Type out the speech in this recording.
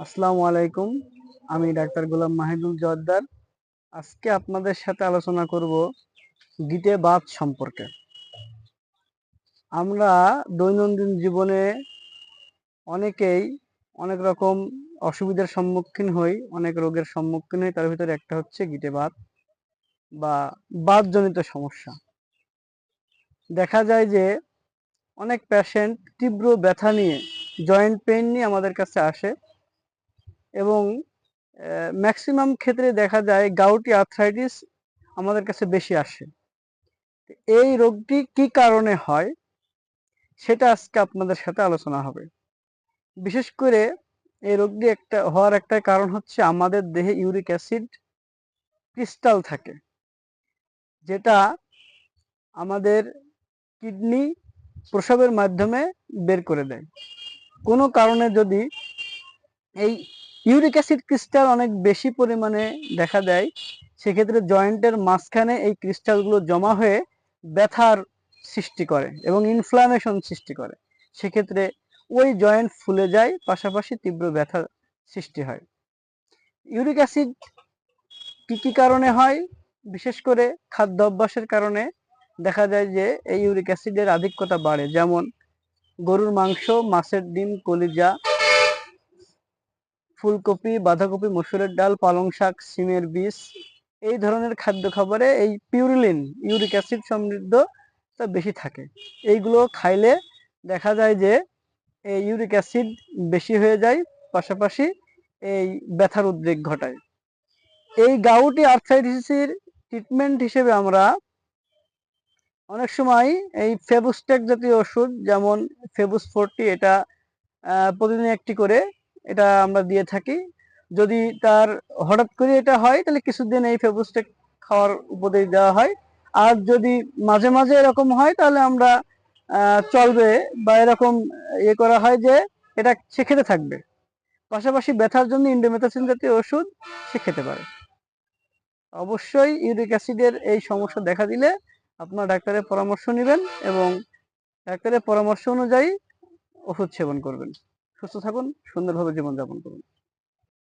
আসসালামু আলাইকুম। আমি ডাক্তার গোলাম মাহিদুল জোয়াদ্দার আজকে আপনাদের সাথে আলোচনা করব গিটে বাত সম্পর্কে। আমরা দৈনন্দিন জীবনে অনেকেই অনেক রকম অসুবিধার সম্মুখীন হই, অনেক রোগের সম্মুখীন হই, তার ভিতরে একটা হচ্ছে গিটে বাত বা বাতজনিত সমস্যা। দেখা যায় যে অনেক পেশেন্ট তীব্র ব্যথা নিয়ে জয়েন্ট পেইন নিয়ে আমাদের কাছে আসে। এবং ম্যাক্সিমাম ক্ষেত্রে দেখা যায় গাউটি আর্থ্রাইটিস আমাদের কাছে বেশি আসে। এই রোগটি কি কারণে হয়? সেটা আজকে আপনাদের সাথে আলোচনা হবে। বিশেষ করে এই রোগটি একটা, হওয়ার একটা কারণ হচ্ছে আমাদের দেহে ইউরিক অ্যাসিড ক্রিস্টাল থাকে, যেটা আমাদের কিডনি প্রসবের মাধ্যমে বের করে দেয়। কোনো কারণে যদি এই ইউরিক অ্যাসিড ক্রিস্টাল অনেক বেশি পরিমাণে দেখা দেয়। সেক্ষেত্রে জয়েন্টের মাঝখানে এই ক্রিস্টালগুলো জমা হয়ে ব্যথার সৃষ্টি করে এবং ইনফ্লামেশন সৃষ্টি করে। সেক্ষেত্রে ওই জয়েন্ট ফুলে যায়, পাশাপাশি তীব্র ব্যথা সৃষ্টি হয়। ইউরিক অ্যাসিড কি কি কারণে হয়? বিশেষ করে খাদ্য অভ্যাসের কারণে দেখা যায় যে এই ইউরিক অ্যাসিডের আধিক্যতা বাড়ে। যেমন গরুর মাংস, মাছের ডিম, কলিজা ফুলকপি, বাঁধাকপি, মসুরের ডাল, পালং শাক, সিমের বীজ, এই ধরনের খাদ্য খাবারে এই পিউরিলিন, ইউরিক অ্যাসিড সমৃদ্ধ তা বেশি থাকে। এইগুলো খাইলে দেখা যায় যে এই ইউরিক অ্যাসিড বেশি হয়ে যায়, পাশাপাশি এই ব্যথার উদ্রেক ঘটায়। এই গাউটি আর্থাইটিসের ট্রিটমেন্ট হিসেবে আমরা অনেক সময় এই ফেবুস্টেক জাতীয় ওষুধ, যেমন ফেবুস ফোরটি, এটা প্রতিদিন একটি করে এটা আমরা দিয়ে থাকি। যদি তার হঠাৎ করে এটা হয়, তাহলে কিছুদিন এই ফেবুস্টেক খাওয়ার উপদেশ দেওয়া হয়। আর যদি মাঝে মাঝে এরকম হয়, তাহলে আমরা চলবে বা এরকম ইয়ে করা হয় যে এটা সে খেতে থাকবে। পাশাপাশি ব্যথার জন্য ইন্ডোমেথাসিন জাতীয় ওষুধ সে খেতে পারে। অবশ্যই ইউরিক অ্যাসিডের এই সমস্যা দেখা দিলে আপনার ডাক্তারের পরামর্শ নেবেন এবং ডাক্তারের পরামর্শ অনুযায়ী ওষুধ সেবন করবেন। সুস্থ থাকুন সুন্দরভাবে জীবনযাপন করুন